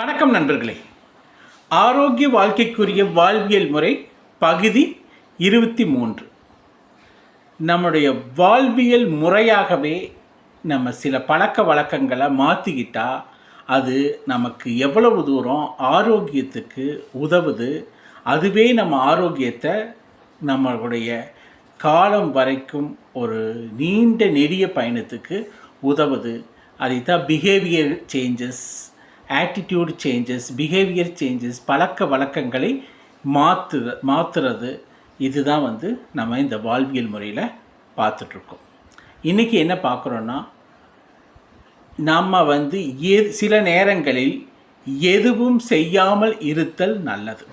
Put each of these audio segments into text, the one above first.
வணக்கம் நண்பர்களே. ஆரோக்கிய வாழ்க்கைக்குரிய வாழ்வியல் முறை பகுதி இருபத்தி மூன்று. நம்முடைய வாழ்வியல் முறையாகவே நம்ம சில பழக்க வழக்கங்களை மாற்றிக்கிட்டா அது நமக்கு எவ்வளவு தூரம் ஆரோக்கியத்துக்கு உதவுது அதுவே நம்ம ஆரோக்கியத்தை நம்மளுடைய காலம் வரைக்கும் ஒரு நீண்ட நெடிய பயணத்துக்கு உதவுது. அதைத்தான் behaviour changes attitude changes behaviour changes பழக்க வழக்கங்களை மாற்று மாற்றுறது இதுதான் வந்து நம்ம இந்த வாழ்வியல் முறையில் பார்த்துட்ருக்கோம். இன்றைக்கி என்ன பார்க்குறோன்னா நம்ம வந்து எ சில நேரங்களில் எதுவும் செய்யாமல் இருத்தல் நல்லது.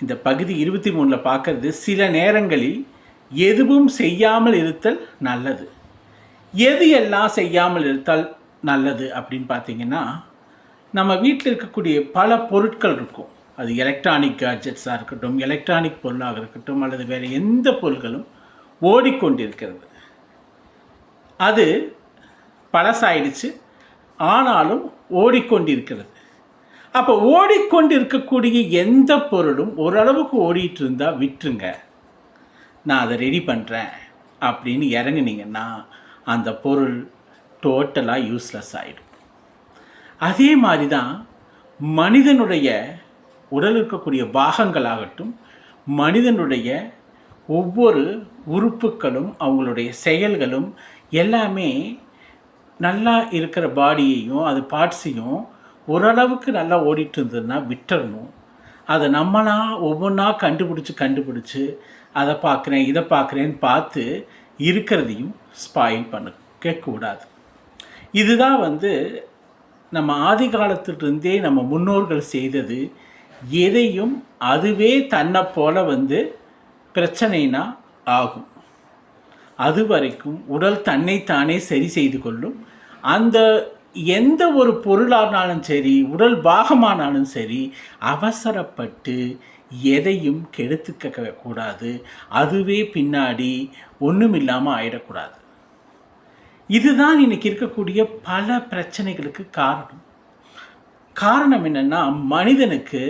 இந்த பகுதி இருபத்தி மூணில் பார்க்குறது சில நேரங்களில் எதுவும் செய்யாமல் இருத்தல் நல்லது. எது எல்லாம் செய்யாமல் இருத்தால்? நல்லது அப்படின்னு பார்த்தீங்கன்னா நம்ம வீட்டில் இருக்கக்கூடிய பல பொருட்கள் இருக்கும். அது எலக்ட்ரானிக் கேட்ஜெட்ஸாக இருக்கட்டும் எலக்ட்ரானிக் பொருளாக இருக்கட்டும் அல்லது வேறு எந்த பொருட்களும் ஓடிக்கொண்டிருக்கிறது. அது பழசாயிடுச்சு ஆனாலும் ஓடிக்கொண்டிருக்கிறது. அப்போ ஓடிக்கொண்டு இருக்கக்கூடிய எந்த பொருளும் ஓரளவுக்கு ஓடிட்டு இருந்தால் விட்டுருங்க. நான் அதை ரெடி பண்ணுறேன் அப்படின்னு இறங்குனீங்கன்னா அந்த பொருள் டோட்டலாக யூஸ்லெஸ் ஆகிடும் அதே மாதிரி தான் மனிதனுடைய உடல் இருக்கக்கூடிய பாகங்களாகட்டும் மனிதனுடைய ஒவ்வொரு உறுப்புகளும் அவங்களுடைய செயல்களும் எல்லாமே நல்லா இருக்கிற பாடியையும் அது பார்ட்ஸையும் ஓரளவுக்கு நல்லா ஓடிட்டு இருந்ததுன்னா விட்டுறணும். அதை நம்மளாக ஒவ்வொன்றா கண்டுபிடிச்சி கண்டுபிடிச்சி அதை பார்க்குறேன் இதை பார்க்குறேன்னு பார்த்து இருக்கிறதையும் ஸ்பாயில் பண்ண கூடாது இதுதான் வந்து நம்ம ஆதி காலத்திலிருந்தே நம்ம முன்னோர்கள் செய்தது. எதையும் அதுவே தன்னை போல வந்து பிரச்சனைனா ஆகும். அது வரைக்கும் உடல் தன்னைத்தானே சரி செய்து கொள்ளும். அந்த எந்த ஒரு பொருளானாலும் சரி உடல் பாகமானாலும் சரி அவசரப்பட்டு எதையும் கெடுத்துக்க கூடாது. அதுவே பின்னாடி ஒன்றும் இல்லாமல் ஆயிடக்கூடாது. இதுதான் இன்னைக்கு இருக்கக்கூடிய பல பிரச்சனைகளுக்கு காரணம். காரணம் என்னென்னா மனிதனுக்கு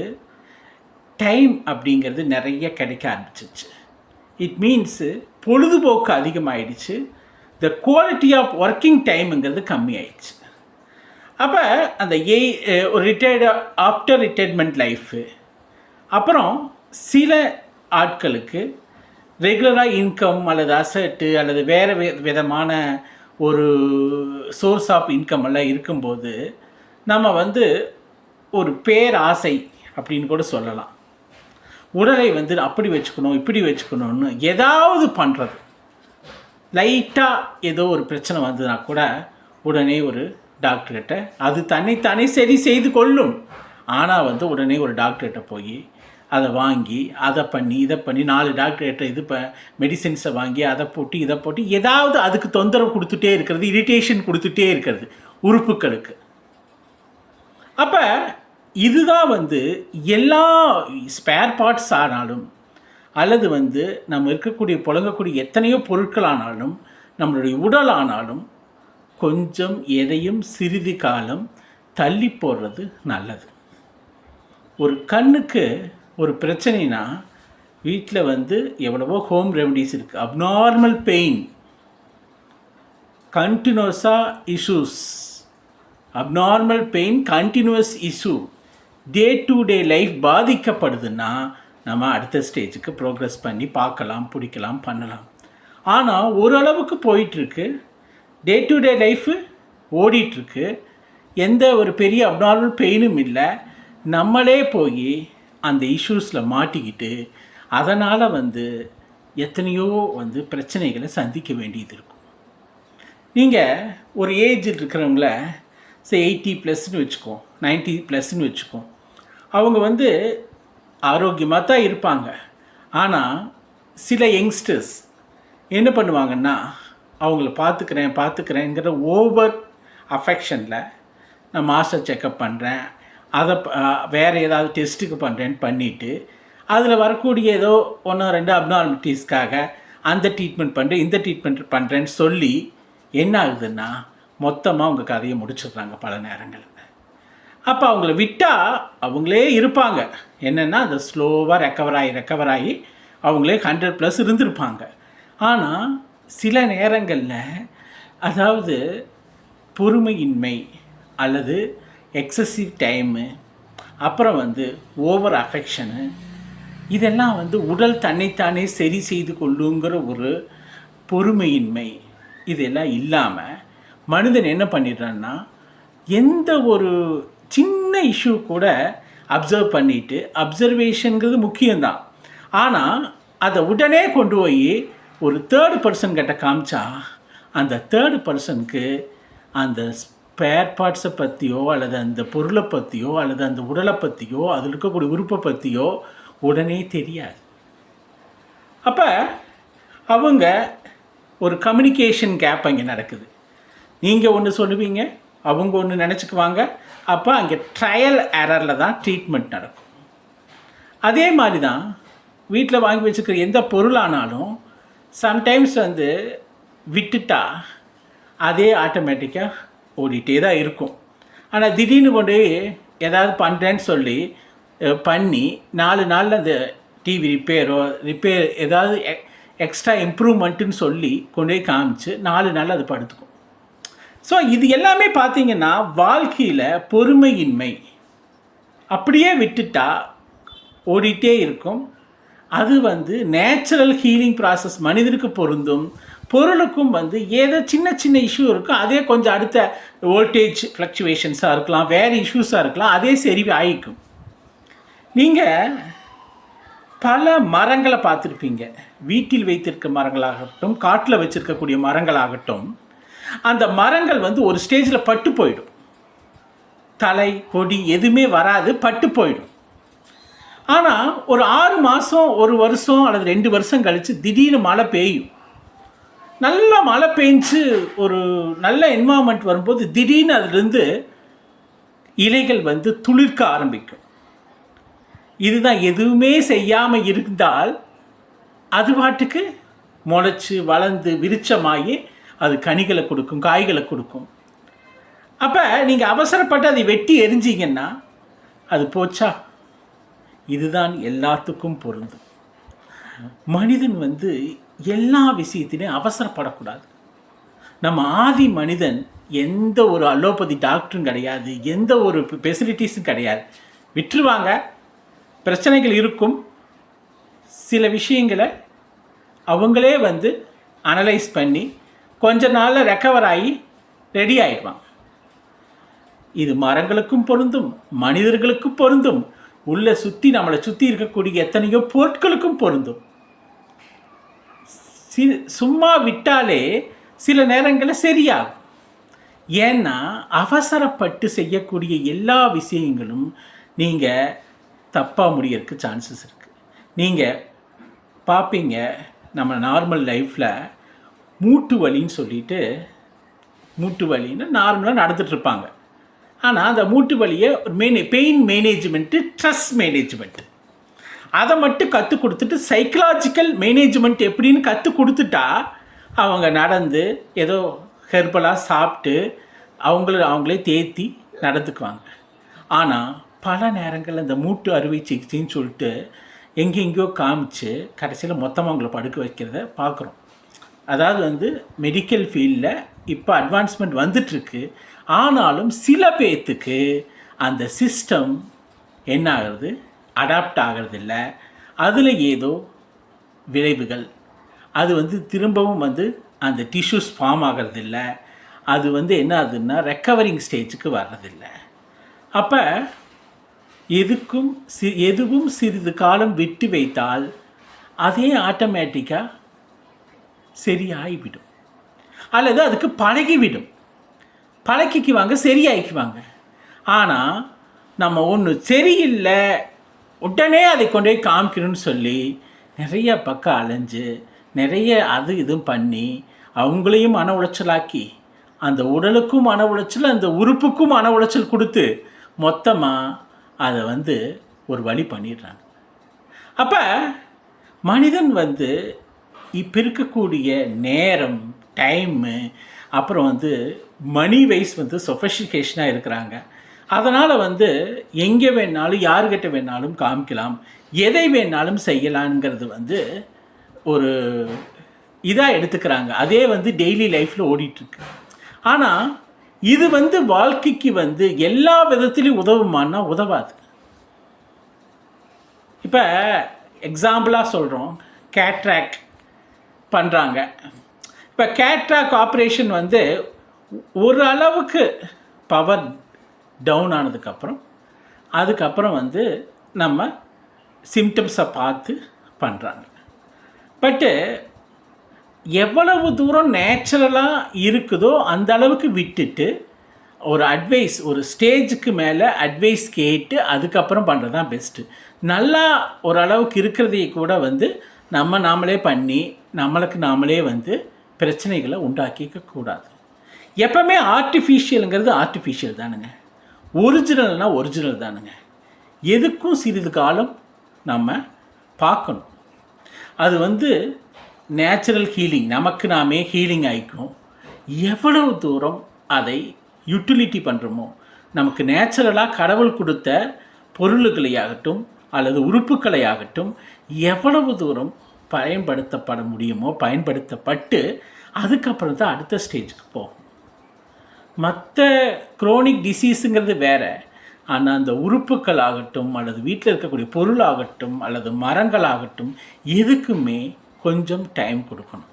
டைம் அப்படிங்கிறது நிறைய கிடைக்க ஆரம்பிச்சிச்சு இட் மீன்ஸு பொழுதுபோக்கு அதிகமாகிடுச்சு த குவாலிட்டி ஆஃப் ஒர்க்கிங் டைமுங்கிறது கம்மி ஆயிடுச்சு அப்போ அந்த ஏ ஒரு ரிட்டையர்டு ஆஃப்டர் ரிட்டையர்மெண்ட் லைஃபு அப்புறம் சில ஆட்களுக்கு ரெகுலராக இன்கம் அல்லது அசட்டு அல்லது வேறு விதமான ஒரு சோர்ஸ் ஆஃப் இன்கம் எல்லாம் இருக்கும்போது நம்ம வந்து ஒரு பேராசை அப்படின்னு கூட சொல்லலாம். உடலை வந்து அப்படி வச்சுக்கணும் இப்படி வச்சுக்கணும்னு ஏதாவது பண்ணுறது லைட்டாக ஏதோ ஒரு பிரச்சனை வந்ததுன்னா கூட உடனே ஒரு டாக்டர்கிட்ட அது தன்னைத்தானே சரி செய்து கொள்ளும். ஆனால் வந்து உடனே ஒரு டாக்டர்கிட்ட போய் அதை வாங்கி அதை பண்ணி இதை பண்ணி நாலு டாக்டர்கிட்ட இது ப மெடிசின்ஸை வாங்கி அதை போட்டு இதை போட்டு ஏதாவது அதுக்கு தொந்தரவு கொடுத்துட்டே இருக்கிறது இரிட்டேஷன் கொடுத்துட்டே இருக்கிறது உறுப்புகளுக்கு. அப்போ இதுதான் வந்து எல்லா ஸ்பேர் பார்ட்ஸ் ஆனாலும் அல்லது வந்து நம்ம இருக்கக்கூடிய புழங்கக்கூடிய எத்தனையோ பொருட்கள் ஆனாலும் நம்மளுடைய உடல் ஆனாலும் கொஞ்சம் எதையும் சிறிது காலம் தள்ளி போடுறது நல்லது. ஒரு கண்ணுக்கு ஒரு பிரச்சனைனா வீட்டில் வந்து எவ்வளவோ ஹோம் ரெமடிஸ் இருக்குது அப்நார்மல் பெயின் கண்டினியூஸாக issues abnormal pain continuous issue day to day life பாதிக்கப்படுதுன்னா நம்ம அடுத்த ஸ்டேஜுக்கு ப்ரோக்ரஸ் பண்ணி பார்க்கலாம் பிடிக்கலாம் பண்ணலாம். ஆனால் ஓரளவுக்கு போயிட்டுருக்கு. டே டு டே லைஃபு ஓடிட்டுருக்கு. எந்த ஒரு பெரிய அப்நார்மல் பெயினும் இல்லை. நம்மளே போய் அந்த இஷ்யூஸில் மாட்டிக்கிட்டு அதனால் வந்து எத்தனையோ வந்து பிரச்சனைகளை சந்திக்க வேண்டியது இருக்கும். நீங்கள் ஒரு ஏஜில் இருக்கிறவங்கள சரி எயிட்டி ப்ளஸ்ன்னு வச்சுக்கோ நைன்ட்டி ப்ளஸ்ன்னு வச்சுக்கோ அவங்க வந்து ஆரோக்கியமாக தான் இருப்பாங்க. ஆனால் சில யங்ஸ்டர்ஸ் என்ன பண்ணுவாங்கன்னா அவங்கள பார்த்துக்கிறேன் பார்த்துக்கிறேங்கிற ஓவர் அஃபெக்ஷனில் நான் மாஸ்டர் செக்கப் பண்ணுறேன் அதை வேறு ஏதாவது டெஸ்ட்டுக்கு பண்ணுறேன்னு பண்ணிவிட்டு அதில் வரக்கூடிய ஏதோ ஒன்று ரெண்டு அப்னார்மிட்டிஸ்க்காக அந்த ட்ரீட்மெண்ட் பண்ணுறேன் இந்த ட்ரீட்மெண்ட் பண்ணுறேன்னு சொல்லி என்ன ஆகுதுன்னா மொத்தமாக உங்கள் கதையை முடிச்சிடுறாங்க பல நேரங்களில் அப்போ அவங்கள விட்டால் அவங்களே இருப்பாங்க. என்னென்னா அந்த ஸ்லோவாக ரெக்கவர் ஆகி ரெக்கவர் ஆகி அவங்களே ஹண்ட்ரட் ப்ளஸ் இருந்திருப்பாங்க. ஆனால் சில நேரங்களில் அதாவது பொறுமையின்மை அல்லது எக்ஸசிவ் டைமு அப்புறம் வந்து ஓவர் அஃபெக்ஷனு இதெல்லாம் வந்து உடல் தன்னைத்தானே சரி செய்து கொள்ளுங்கிற ஒரு பொறுமையின்மை இதெல்லாம் இல்லாமல் மனிதன் என்ன பண்ணிடுறான்னா எந்த ஒரு சின்ன இஷ்யூ கூட அப்சர்வ் பண்ணிட்டு அப்சர்வேஷனுங்கிறது முக்கியம்தான். ஆனால் அதை உடனே கொண்டு போய் ஒரு தேர்டு பர்சன் கிட்ட காமிச்சா அந்த தேர்டு பர்சனுக்கு அந்த பேர் பார்ட்ஸை பற்றியோ அல்லது அந்த பொருளை பற்றியோ அல்லது அந்த உடலை பற்றியோ அதில் இருக்கக்கூடிய உறுப்பை பற்றியோ உடனே தெரியாது. அப்போ அவங்க ஒரு கம்யூனிகேஷன் கேப் அங்கே நடக்குது. நீங்கள் ஒன்று சொல்லுவீங்க அவங்க ஒன்று நினச்சிக்குவாங்க அப்போ அங்கே ட்ரையல் ஏரரில் தான் ட்ரீட்மெண்ட் நடக்கும். அதே மாதிரி தான் வீட்டில் வாங்கி வச்சுக்கிற எந்த பொருளானாலும் சம்டைம்ஸ் வந்து விட்டுட்டா அதே ஆட்டோமேட்டிக்காக ஓடிட்டே தான் இருக்கும். ஆனால் திடீர்னு கொண்டு போய் ஏதாவது பண்ணுறேன்னு சொல்லி பண்ணி நாலு நாளில் அந்த டிவி ரிப்பேரோ ரிப்பேர் ஏதாவது எக்ஸ்ட்ரா இம்ப்ரூவ்மெண்ட்டுன்னு சொல்லி கொண்டு போய் காமிச்சு நாலு நாள் அது படுத்துக்கும். ஸோ இது எல்லாமே பார்த்தீங்கன்னா வாழ்க்கையில் பொறுமையின்மை. அப்படியே விட்டுட்டா ஓடிட்டே இருக்கும். அது வந்து நேச்சுரல் ஹீலிங் ப்ராசஸ் மனிதனுக்கு பொருந்தும். பொருளுக்கும் வந்து ஏதோ சின்ன சின்ன இஷ்யூ இருக்கும் அதே கொஞ்சம் அடுத்த வோல்டேஜ் ஃப்ளக்சுவேஷன்ஸாக இருக்கலாம் வேறு இஷ்யூஸாக இருக்கலாம் அதே சரி ஆயிக்கும். நீங்கள் பல மரங்களை பார்த்துருப்பீங்க. வீட்டில் வைத்திருக்க மரங்களாகட்டும் காட்டில் வச்சுருக்கக்கூடிய மரங்களாகட்டும் அந்த மரங்கள் வந்து ஒரு ஸ்டேஜில் பட்டு போயிடும். தலை கொடி எதுவுமே வராது பட்டு போயிடும். ஆனால் ஒரு ஆறு மாதம் ஒரு வருஷம் அல்லது ரெண்டு வருஷம் கழித்து திடீர்னு மழை பெய்யும். நல்லா மழை பெஞ்சு ஒரு நல்ல என்வாமெண்ட் வரும்போது திடீர்னு அதுலேருந்து இலைகள் வந்து துளிர்க்க ஆரம்பிக்கும். இதுதான் எதுவுமே செய்யாமல் இருந்தால் அது பாட்டுக்கு முளைச்சி வளர்ந்து விருச்சமாகி அது கனிகளை கொடுக்கும் காய்களை கொடுக்கும். அப்போ நீங்கள் அவசரப்பட்டு அதை வெட்டி எரிஞ்சிங்கன்னா அது போச்சா? இதுதான் எல்லாத்துக்கும் பொருந்தும் மனிதன் வந்து எல்லா விஷயத்திலையும் அவசரப்படக்கூடாது. நம்ம ஆதி மனிதன் எந்த ஒரு அலோபதி டாக்டரும் கிடையாது எந்த ஒரு ஃபெசிலிட்டிஸும் கிடையாது. விட்டுருவாங்க. பிரச்சனைகள் இருக்கும். சில விஷயங்களை அவங்களே வந்து அனலைஸ் பண்ணி கொஞ்ச நாளில் ரெக்கவர் ஆகி ரெடி ஆகிடுவாங்க இது மரங்களுக்கும் பொருந்தும் மனிதர்களுக்கும் பொருந்தும். உள்ளே சுற்றி நம்மளை சுற்றி இருக்கக்கூடிய எத்தனையோ பொருட்களுக்கும் பொருந்தும். சி சும்மா விட்டாலே சில நேரங்களில் சரியாகும். ஏன்னா அவசரப்பட்டு செய்யக்கூடிய எல்லா விஷயங்களும் நீங்கள் தப்பாக முடியறதுக்கு சான்சஸ் இருக்குது நீங்கள் பார்ப்பீங்க நம்ம நார்மல் லைஃப்பில் மூட்டு வலின்னு சொல்லிட்டு மூட்டு வலின்னு நார்மலாக நடந்துகிட்ருப்பாங்க ஆனால் அந்த மூட்டு வலியை ஒரு மேனே பெயின் மேனேஜ்மெண்ட்டு ஸ்ட்ரெஸ் மேனேஜ்மெண்ட்டு அதை மட்டும் கற்றுக் கொடுத்துட்டு சைக்கலாஜிக்கல் மேனேஜ்மெண்ட் எப்படின்னு கற்றுக் கொடுத்துட்டா அவங்க நடந்து ஏதோ ஹெர்பலாக சாப்பிட்டு அவங்கள அவங்களே தேத்தி நடந்துக்குவாங்க. ஆனால் பல நேரங்களில் இந்த மூட்டு அறுவை சிகிச்சைன்னு சொல்லிட்டு எங்கெங்கேயோ காமிச்சு கடைசியில் மொத்தமாக அவங்கள படுக்க வைக்கிறத பார்க்குறோம் அதாவது வந்து மெடிக்கல் ஃபீல்டில் இப்போ அட்வான்ஸ்மெண்ட் வந்துட்டுருக்கு. ஆனாலும் சில பேர்த்துக்கு அந்த சிஸ்டம் என்ன ஆகுறது அடாப்ட் ஆகிறதில்ல. அதில் ஏதோ விளைவுகள். அது வந்து திரும்பவும் வந்து அந்த டிஷ்யூஸ் ஃபார்ம் ஆகிறதில்ல. அது வந்து என்ன ஆகுதுன்னா ரெக்கவரிங் ஸ்டேஜுக்கு வர்றதில்லை. அப்போ எதுக்கும் சி எதுவும் சிறிது காலம் விட்டு வைத்தால் அதே ஆட்டோமேட்டிக்காக சரியாகிவிடும் அல்லது அதுக்கு பழகிவிடும். பழகிக்குவாங்க சரியாகிக்குவாங்க ஆனால் நம்ம ஒன்று சரியில்லை உடனே அதை கொண்டு போய் காமிக்கணும்னு சொல்லி நிறைய பக்கம் அலைஞ்சு நிறைய அது இதுவும் பண்ணி அவங்களையும் மன உளைச்சலாக்கி அந்த உடலுக்கும் மன உளைச்சல் அந்த உறுப்புக்கும் மன உளைச்சல் கொடுத்து மொத்தமாக அதை வந்து ஒரு வழி பண்ணிடுறாங்க. அப்போ மனிதன் வந்து இப்போ இருக்கக்கூடிய நேரம் டைமு அப்புறம் வந்து மணி வைஸ் வந்து சொஃபஸ்டிகேஷனாக இருக்கிறாங்க. அதனால் வந்து எங்கே வேணாலும் யார்கிட்ட வேணாலும் காமிக்கலாம். எதை வேணாலும் செய்யலாங்கிறது வந்து ஒரு இதாக எடுத்துக்கிறாங்க. அதே வந்து டெய்லி லைஃப்பில் ஓடிட்டுருக்கு. ஆனால் இது வந்து வாழ்க்கைக்கு வந்து எல்லா விதத்துலேயும் உதவுமான்னா உதவாது. இப்போ எக்ஸாம்பிளாக சொல்கிறோம் கேட்ராக் பண்ணுறாங்க இப்போ கேட்ராக் ஆப்ரேஷன் வந்து ஒரு அளவுக்கு பவர் டவுன் ஆனதுக்கப்புறம் அதுக்கப்புறம் வந்து நம்ம சிம்டம்ஸை பார்த்து பண்ணுறாங்க பட்டு எவ்வளவு தூரம் நேச்சுரலாக இருக்குதோ அந்த அளவுக்கு விட்டுட்டு ஒரு அட்வைஸ் ஒரு ஸ்டேஜுக்கு மேலே அட்வைஸ் கேட்டு அதுக்கப்புறம் பண்ணுறது தான் பெஸ்ட்டு நல்லா ஓரளவுக்கு இருக்கிறதையே கூட வந்து நம்ம நாமளே பண்ணி நம்மளுக்கு நாமளே வந்து பிரச்சனைகளை உண்டாக்கிக்க கூடாது. எப்பவுமே ஆர்டிஃபிஷியலுங்கிறது ஆர்டிஃபிஷியல் தானுங்க. ஒரிஜினல்னால் ஒரிஜினல் தானுங்க. எதுக்கும் சிறிது காலம் நம்ம பார்க்கணும். அது வந்து நேச்சுரல் ஹீலிங் நமக்கு நாமே ஹீலிங் ஆகிக்கும் எவ்வளவு தூரம் அதை யூட்டிலிட்டி பண்ணுறோமோ நமக்கு நேச்சுரலாக கடவுள் கொடுத்த பொருள்களையாகட்டும் அல்லது உறுப்புகளையாகட்டும் எவ்வளவு தூரம் பயன்படுத்தப்பட முடியுமோ பயன்படுத்தப்பட்டு அதுக்கப்புறம் தான் அடுத்த ஸ்டேஜுக்கு போகும். மற்ற குரோனிக் டிசீஸுங்கிறது வேறு. ஆனால் அந்த உறுப்புகள் ஆகட்டும் அல்லது வீட்டில் இருக்கக்கூடிய பொருளாகட்டும் அல்லது மரங்களாகட்டும் எதுக்குமே கொஞ்சம் டைம் கொடுக்கணும்.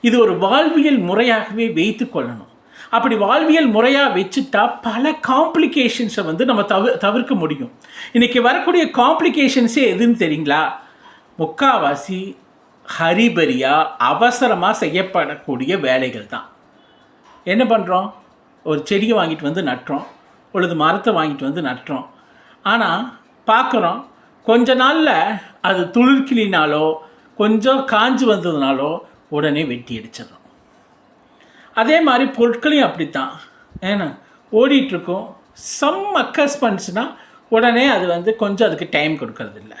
இது ஒரு வாழ்வியல் முறையாகவே வைத்து கொள்ளணும். அப்படி வாழ்வியல் முறையாக வச்சுட்டா பல காம்ப்ளிகேஷன்ஸை வந்து நம்ம தவிர தவிர்க்க முடியும். இன்றைக்கி வரக்கூடிய காம்ப்ளிகேஷன்ஸே எதுன்னு தெரியுங்களா? முக்காவாசி ஹரிபரியாக அவசரமாக செய்யப்படக்கூடிய வேலைகள் தான். என்ன பண்ணுறோம் ஒரு செடியை வாங்கிட்டு வந்து நட்டுறோம் பொழுது மரத்தை வாங்கிட்டு வந்து நட்டுறோம். ஆனால் பார்க்குறோம் கொஞ்ச நாளில் அது துளிர்கிளினாலோ கொஞ்சம் காஞ்சு வந்ததுனாலோ உடனே வெட்டி அடிச்சிடும் அதே மாதிரி பொருட்களையும் அப்படித்தான். ஏன்னா ஓடிட்டுருக்கோம். செம்ம அக்கஸ் உடனே அது வந்து கொஞ்சம் அதுக்கு டைம் கொடுக்கறதில்ல.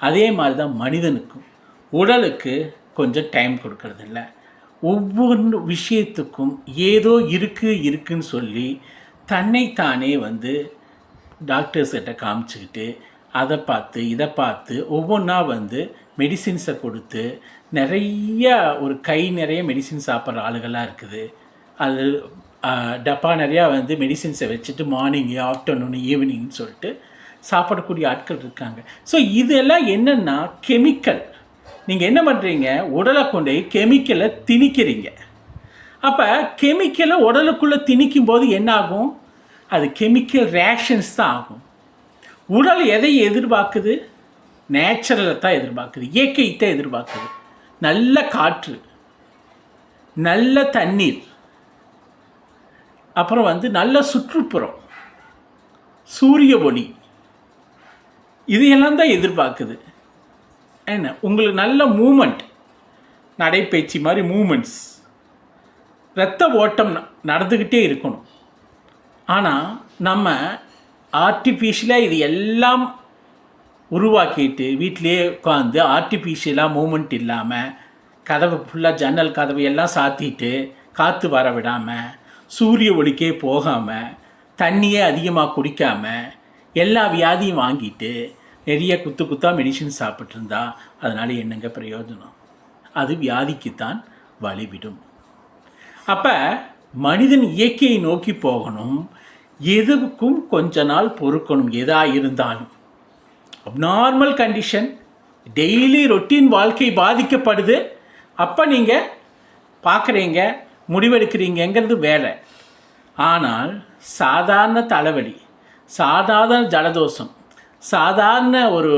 அதே மாதிரி தான் மனிதனுக்கும் உடலுக்கு கொஞ்சம் டைம் கொடுக்கறதில்ல. ஒவ்வொரு விஷயத்துக்கும் ஏதோ இருக்குது இருக்குன்னு சொல்லி தன்னைத்தானே வந்து டாக்டர்ஸ்கிட்ட காமிச்சுக்கிட்டு அதை பார்த்து இதை பார்த்து ஒவ்வொன்றா வந்து மெடிசின்ஸை கொடுத்து நிறைய ஒரு கை நிறைய மெடிசின் சாப்பிட்ற ஆளுகளாக இருக்குது. அது டப்பா நிறையா வந்து மெடிசின்ஸை வச்சுட்டு மார்னிங் ஆஃப்டர்நூன் ஈவினிங்னு சொல்லிட்டு சாப்பிடக்கூடிய ஆட்கள் இருக்காங்க. ஸோ இதெல்லாம் என்னென்னா கெமிக்கல் நீங்கள் என்ன பண்ணுறீங்க உடலை கொண்டு கெமிக்கலை திணிக்கிறீங்க. அப்போ கெமிக்கலை உடலுக்குள்ளே திணிக்கும் போது என்ன ஆகும் அது கெமிக்கல் ரியாக்ஷன்ஸ் தான் ஆகும். உடல் எதை எதிர்பார்க்குது? நேச்சுரலை தான் எதிர்பார்க்குது. இயற்கையை தான் எதிர்பார்க்குது. நல்ல காற்று நல்ல தண்ணீர் அப்புறம் வந்து நல்ல சுற்றுப்புறம் சூரிய ஒளி இதையெல்லாம் தான் எதிர்பார்க்குது. என்ன? உங்களுக்கு நல்ல மூமெண்ட் நடைப்பயிற்சி மாதிரி மூமெண்ட்ஸ் இரத்த ஓட்டம் ந- நடந்துக்கிட்டே இருக்கணும். ஆனால் நம்ம ஆர்டிஃபிஷியலாக இது எல்லாம் உருவாக்கிட்டு வீட்டிலேயே உட்காந்து ஆர்டிஃபிஷியலாக மூமெண்ட் இல்லாமல் கதவை ஃபுல்லாக ஜன்னல் கதவை எல்லாம் சாத்திட்டு காற்று வர விடாமல் சூரிய ஒளிக்கே போகாமல் தண்ணியே அதிகமாக குடிக்காமல் எல்லா வியாதியும் வாங்கிட்டு நிறைய குத்து குத்தாக மெடிசின் சாப்பிட்ருந்தா அதனால் என்னங்க பிரயோஜனம்? அது வியாதிக்குத்தான் வழிவிடும். அப்போ மனிதன் இயற்கையை நோக்கி போகணும். எதுக்கும் கொஞ்ச நாள் பொறுக்கணும் எதா இருந்தாலும். நார்மல் கண்டிஷன் டெய்லி ரொட்டீன் வாழ்க்கை பாதிக்கப்படுது. அப்போ நீங்கள் பார்க்குறீங்க முடிவெடுக்கிறீங்கங்கிறது வேலை. ஆனால் சாதாரண தலைவலி சாதாரண ஜலதோஷம் சாதாரண ஒரு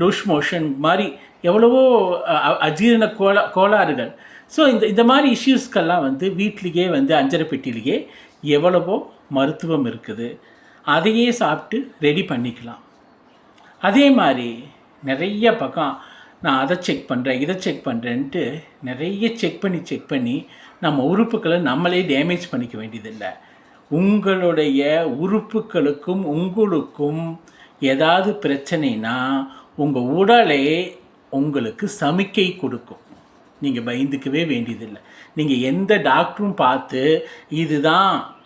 லூஷ் மோஷன் மாதிரி எவ்வளவோ அஜீரண கோளா கோளாறுகள். ஸோ இந்த இந்த மாதிரி இஷ்யூஸ்க்கெல்லாம் வந்து வீட்லேயே வந்து அஞ்சரை பெட்டிலேயே எவ்வளவோ மருத்துவம் இருக்குது. அதையே சாப்பிட்டு ரெடி பண்ணிக்கலாம். அதே மாதிரி நிறைய பக்கம் நான் அதை செக் பண்ணுறேன் இதை செக் பண்ணுறேன்ட்டு நிறைய செக் பண்ணி செக் பண்ணி நம்ம உறுப்புகளை நம்மளே டேமேஜ் பண்ணிக்க வேண்டியதில்லை. உங்களுடைய உறுப்புகளுக்கும் உங்களுக்கும் ஏதாவது பிரச்சனைனா உங்கள் உடலே உங்களுக்கு சமிக்கை கொடுக்கும். நீங்கள் பயந்துக்கவே வேண்டியதில்லை. நீங்கள் எந்த டாக்டரும் பார்த்து இதுதான்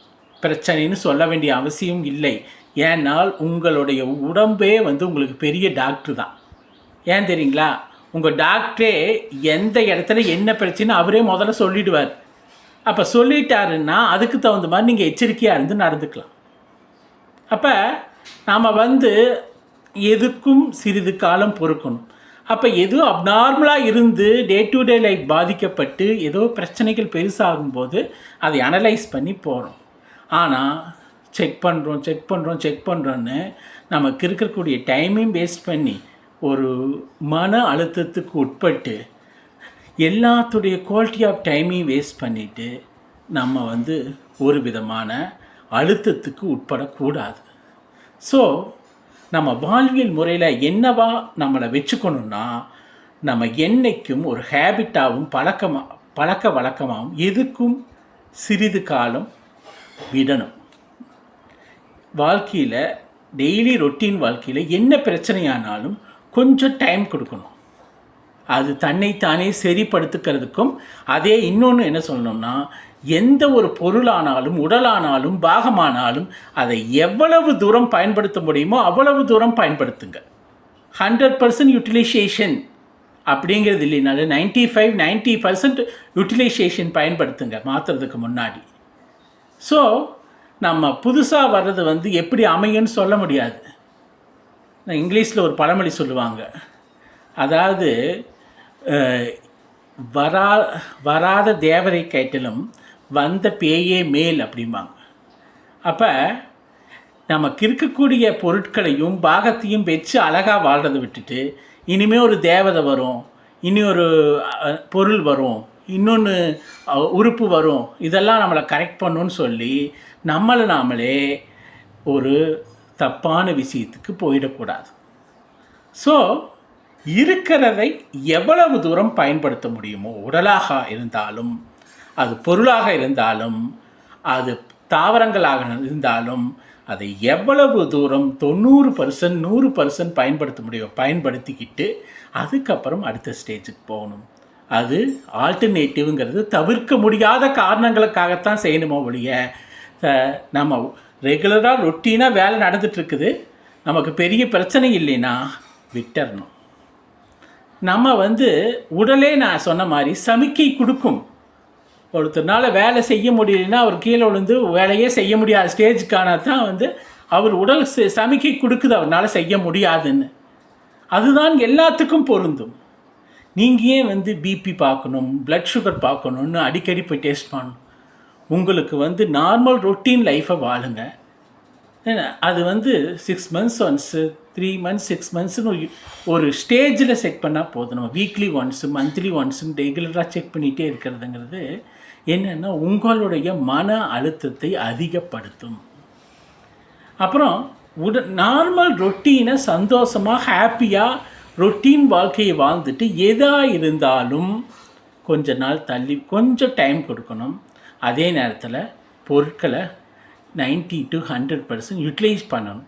பிரச்சனைன்னு சொல்ல வேண்டிய அவசியம் இல்லை. ஏன்னால் உங்களுடைய உடம்பே வந்து உங்களுக்கு பெரிய டாக்டர் தான். ஏன் தெரியுங்களா? உங்கள் டாக்டரே எந்த இடத்துல என்ன பிரச்சனை அவரே முதல்ல சொல்லிடுவார். அப்போ சொல்லிட்டாருன்னா அதுக்கு தகுந்த மாதிரி நீங்கள் எச்சரிக்கையாக இருந்து நடந்துக்கலாம். அப்போ நாம் வந்து எதுக்கும் சிறிது காலம் பொறுக்கணும். அப்போ எதுவும் அப்நார்மலாக இருந்து டே டு டே லைஃப் பாதிக்கப்பட்டு ஏதோ பிரச்சனைகள் பெருசாகும்போது அதை அனலைஸ் பண்ணி போகிறோம் ஆனால் செக் பண்ணுறோம் செக் பண்ணுறோம் செக் பண்ணுறோன்னு நமக்கு இருக்கக்கூடிய டைமையும் வேஸ்ட் பண்ணி ஒரு மன அழுத்தத்துக்கு உட்பட்டு எல்லாத்துடைய குவாலிட்டி ஆஃப் டைமையும் வேஸ்ட் பண்ணிவிட்டு நம்ம வந்து ஒரு விதமான அழுத்தத்துக்கு உட்படக்கூடாது. ஸோ நம்ம வாழ்வியல் முறையில் என்னவா நம்மளை வச்சுக்கணுன்னா நம்ம என்றைக்கும் ஒரு ஹேபிட்டாகவும் பழக்கமாக பழக்க வழக்கமாகவும் எதுக்கும் சிறிது காலம் விடணும். வாழ்க்கையில் டெய்லி ரொட்டீன் வாழ்க்கையில் என்ன பிரச்சனையானாலும் கொஞ்சம் டைம் கொடுக்கணும். அது தன்னைத்தானே சரிப்படுத்துக்கிறதுக்கும் அதே இன்னொன்று என்ன சொல்லணும்னா எந்த ஒரு பொருளானாலும் உடலானாலும் பாகமானாலும் அதை எவ்வளவு தூரம் பயன்படுத்த முடியுமோ அவ்வளவு தூரம் பயன்படுத்துங்க. ஹண்ட்ரட் பர்சன்ட் யூட்டிலைசேஷன் அப்படிங்கிறது இல்லைனாலும் ninety five ninety percent utilization பயன்படுத்துங்க மாற்றுறதுக்கு முன்னாடி. ஸோ நம்ம புதுசாக வர்றது வந்து எப்படி அமையும்னு சொல்ல முடியாது. இங்கிலீஷில் ஒரு பழமொழி சொல்லுவாங்க. அதாவது வரா வராத தேவரை கேட்டிலும் வந்த பேயே மேல் அப்படிம்பாங்க. அப்போ நமக்கு இருக்கக்கூடிய பொருட்களையும் பாகத்தையும் வச்சு அழகாக வாழ்கிறத விட்டுட்டு இனிமேல் ஒரு தேவதை வரும் இனி ஒரு பொருள் வரும் இன்னொன்று உறுப்பு வரும் இதெல்லாம் நம்மளை கரெக்ட் பண்ணுன்னு சொல்லி நம்மளை நாமளே ஒரு தப்பான விஷயத்துக்கு போயிடக்கூடாது. ஸோ இருக்கிறதை எவ்வளவு தூரம் பயன்படுத்த முடியுமோ உடலாக இருந்தாலும் அது பொருளாக இருந்தாலும் அது தாவரங்களாக இருந்தாலும் அதை எவ்வளவு தூரம் தொண்ணூறு பர்சன்ட் நூறு பர்சன்ட் பயன்படுத்த முடியும் பயன்படுத்திக்கிட்டு அதுக்கப்புறம் அடுத்த ஸ்டேஜுக்கு போகணும். அது ஆல்டர்னேட்டிவ்ங்கிறது தவிர்க்க முடியாத காரணங்களுக்காகத்தான் செய்யணுமோ ஒழிய நம்ம ரெகுலராக ரொட்டீனாக வேலை நடந்துட்டுருக்குது நமக்கு பெரிய பிரச்சனை இல்லைன்னா விட்டுறணும். நம்ம வந்து உடலே நான் சொன்ன மாதிரி சமிக்கை கொடுக்கும். ஒருத்தர்னால வேலை செய்ய முடியலன்னா அவர் கீழே விழுந்து வேலையே செய்ய முடியாத ஸ்டேஜுக்கான தான் வந்து அவர் உடல் சமிக்கை கொடுக்குது அவரால் செய்ய முடியாதுன்னு. அதுதான் எல்லாத்துக்கும் பொருந்தும். நீங்கள் ஏன் வந்து பிபி பார்க்கணும் பிளட் சுகர் பார்க்கணுன்னு அடிக்கடி போய் டெஸ்ட் பண்ணணும்? உங்களுக்கு வந்து நார்மல் ரொட்டீன் லைஃப்பை வாழுங்க. அது வந்து six months once three months six மந்த்ஸ்னு ஒரு ஒரு ஸ்டேஜில் செக் பண்ணால் போதும். நம்ம வீக்லி ஒன்ஸு மந்த்லி ஒன்ஸுன்னு ரெகுலராக செக் பண்ணிகிட்டே இருக்கிறதுங்கிறது என்னென்னா உங்களுடைய மன அழுத்தத்தை அதிகப்படுத்தும். அப்புறம் உட நார்மல் ரொட்டீனை சந்தோஷமாக ஹாப்பியாக ரொட்டீன் வாழ்க்கையை வாழ்ந்துட்டு எதாக இருந்தாலும் கொஞ்ச நாள் தள்ளி கொஞ்சம் டைம் கொடுக்கணும். அதே நேரத்தில் பொருட்களை 90 டு ஹண்ட்ரட் பர்சன்ட் யூட்டிலைஸ் பண்ணணும்.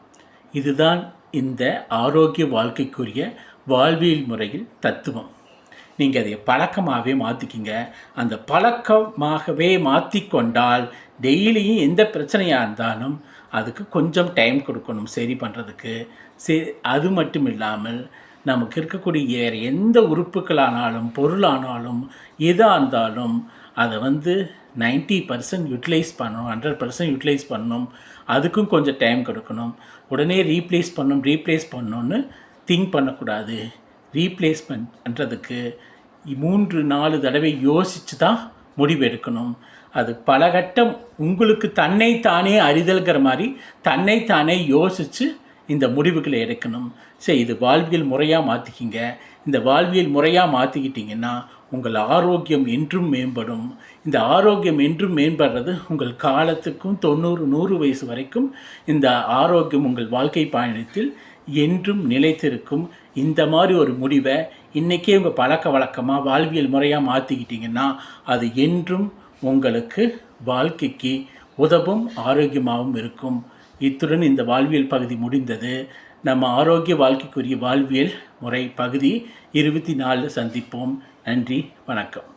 இதுதான் இந்த ஆரோக்கிய வாழ்க்கைக்குரிய வாழ்வியல் முறையில் தத்துவம். நீங்கள் அதை பழக்கமாகவே மாற்றிக்கிங்க அந்த பழக்கமாகவே மாற்றிக்கொண்டால் டெய்லியும் எந்த பிரச்சனையாக இருந்தாலும் அதுக்கு கொஞ்சம் டைம் கொடுக்கணும் சரி பண்ணுறதுக்கு சரி அது மட்டும் இல்லாமல் நமக்கு இருக்கக்கூடிய வேறு எந்த உறுப்புகளானாலும் பொருளானாலும் எதாக இருந்தாலும் அதை வந்து 90% பர்சன்ட் யூட்டிலைஸ் பண்ணணும் ஹண்ட்ரட் பர்சன்ட் யூட்டிலைஸ் பண்ணணும். அதுக்கும் கொஞ்சம் டைம் கொடுக்கணும். உடனே ரீப்ளேஸ் பண்ணணும் ரீப்ளேஸ் பண்ணணும்னு திங்க் பண்ணக்கூடாது. ரீப்ளேஸ் பண்ணுறதுக்கு மூன்று நாலு தடவை யோசித்து தான் முடிவு எடுக்கணும். அது பல கட்டம் உங்களுக்கு தன்னைத்தானே அறிதல்கிற மாதிரி தன்னைத்தானே யோசித்து இந்த முடிவுகளை எடுக்கணும். சரி இது வாழ்வியல் முறையாக மாற்றிக்கிங்க இந்த வாழ்வியல் முறையாக மாற்றிக்கிட்டிங்கன்னா உங்கள் ஆரோக்கியம் என்றும் மேம்படும். இந்த ஆரோக்கியம் என்றும் மேம்படுறது உங்கள் காலத்துக்கும் தொண்ணூறு நூறு வயசு வரைக்கும் இந்த ஆரோக்கியம் உங்கள் வாழ்க்கை பயணத்தில் என்றும் நிலைத்திருக்கும். இந்த மாதிரி ஒரு முடிவை இன்றைக்கே உங்கள் பழக்க வழக்கமாக வாழ்வியல் முறையாக மாற்றிக்கிட்டிங்கன்னா அது என்றும் உங்களுக்கு வாழ்க்கைக்கு உதவும் ஆரோக்கியமாகவும் இருக்கும். இத்துடன் இந்த வாழ்வியல் பகுதி முடிந்தது. நம்ம ஆரோக்கிய வாழ்க்கைக்குரிய வாழ்வியல் முறை பகுதி இருபத்தி நாலில் சந்திப்போம். நன்றி வணக்கம்.